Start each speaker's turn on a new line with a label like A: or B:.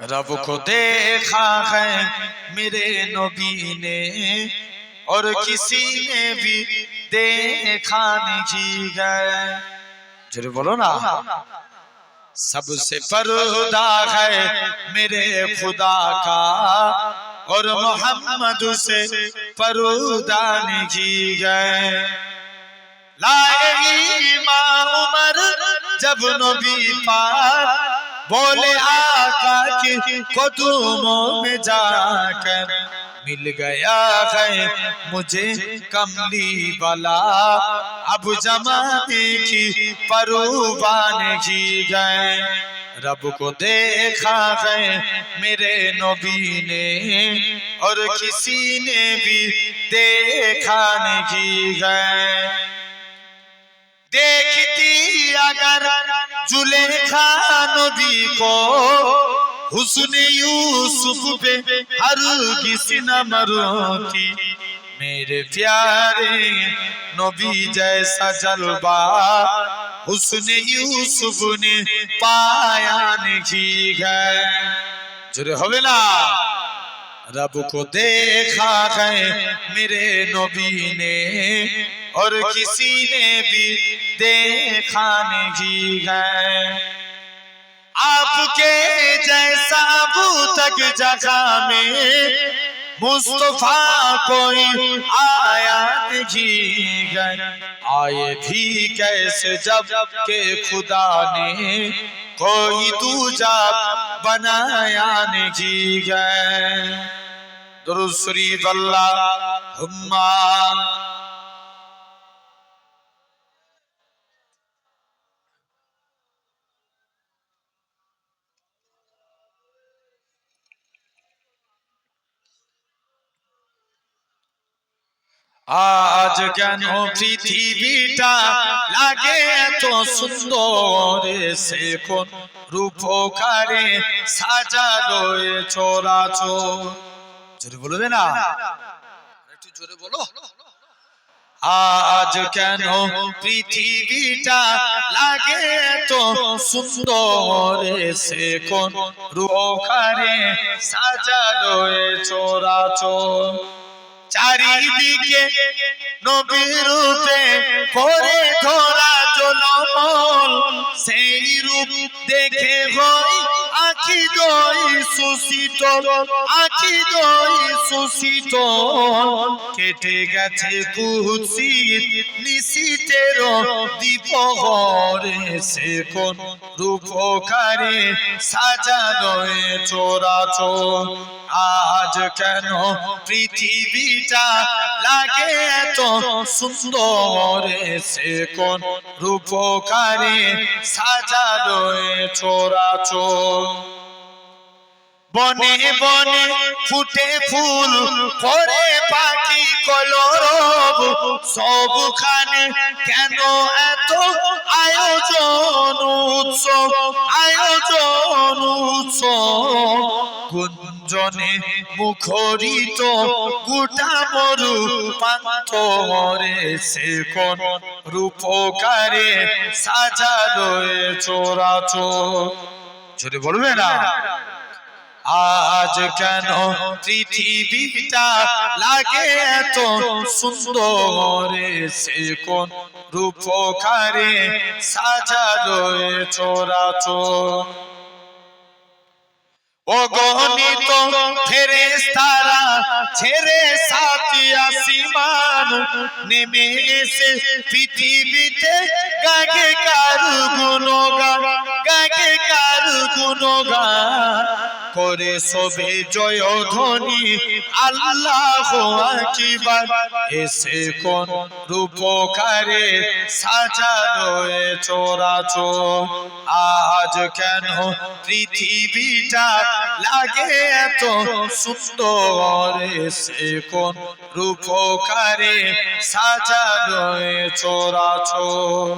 A: رب کو دیکھا ہے میرے نبی نے اور کسی نے بھی دیکھا نہیں جی جی گئے جرے بولو نا۔ سب سے پردہ ہے میرے خدا کا۔ اور محمد سے پردہ نہیں جی گئے لائے ماں عمر جب نبی پاک بولے آقا کی قدوموں میں جا کر مل گیا ہے مجھے کملی والا۔ اب جمانے کی پروبان کی گئے۔ رب کو دیکھا ہے میرے نبی نے اور کسی نے بھی دیکھا نہیں گئے دیکھتی اگر जुलेखा नबी को हुस्न यूसुफ पे हर किसी न मरोती मेरे प्यारे नबी जैसा जलवा हुस्न यूसुफ ने पाया नहीं है जुरे होवे ना रब को देखा है मेरे नबी ने اور کسی نے بھی دیکھا نہیں ہے۔ آپ کے جیسا وہ تک جگہ میں مصطفیٰ کوئی آیا نہیں گئے آئے بھی کیسے جبکہ خدا نے کوئی دوجہ بنایا نہیں گئے درود شریف اللہ ہمہ আজ কেন পৃথিবীটা লাগে এত সুন্দর? সে কোন রূপকারে সাজালো এ চোরাচোর। জোরে বলবে না। একটু জোরে বলো। আজ কেন পৃথিবীটা লাগে এত সুন্দর? সে কোন রূপকারে সাজালো এ চোরাচোর। চারিদিকে নবীর রূপে করে ধরা জনমল। সেই রূপ দেখে হই আখি দই সুসিত আখি দই সুসিত কেটে গেছে কুৎসি নিশিতের দীপহরে। সে কোন রূপকারে সাজানো চোরাচোর। আজ কেন পৃথিবীটা লাগে এত সুন্দর? সে কোন রূপকারে সাজানো চোরাচোর বনে বনে ফুটে ফুল করে পাখি কলরব। সবখানে কেন এত আয়োজন উৎসব? আয়োজন উৎসব? গুঞ্জনে মুখরিত, গোটা মরু পান্তরে সে কোন রূপকারে সাজালো চোরাচোর। জোরে বলবে না? আজ কেন পৃথিবীটা লাগে এত সুন্দর সে কোন রূপকারে সাজালো চোরাচোর? অগণিত ফেরেস্তারা ছেড়ে সাথী সীমান নেমে এসে পৃথিবীতে গাগে কারু গুণগান গাগে কারু গুণগান করে সবে জয় ধ্বনি আল্লাহ আকিবার। এসে কোন রূপকারে সাজানো চোরাচোর আজ কেন পৃথিবীটা লাগে এত সুন্দর? সে কোন রূপকারে সাজানো চোরাচোর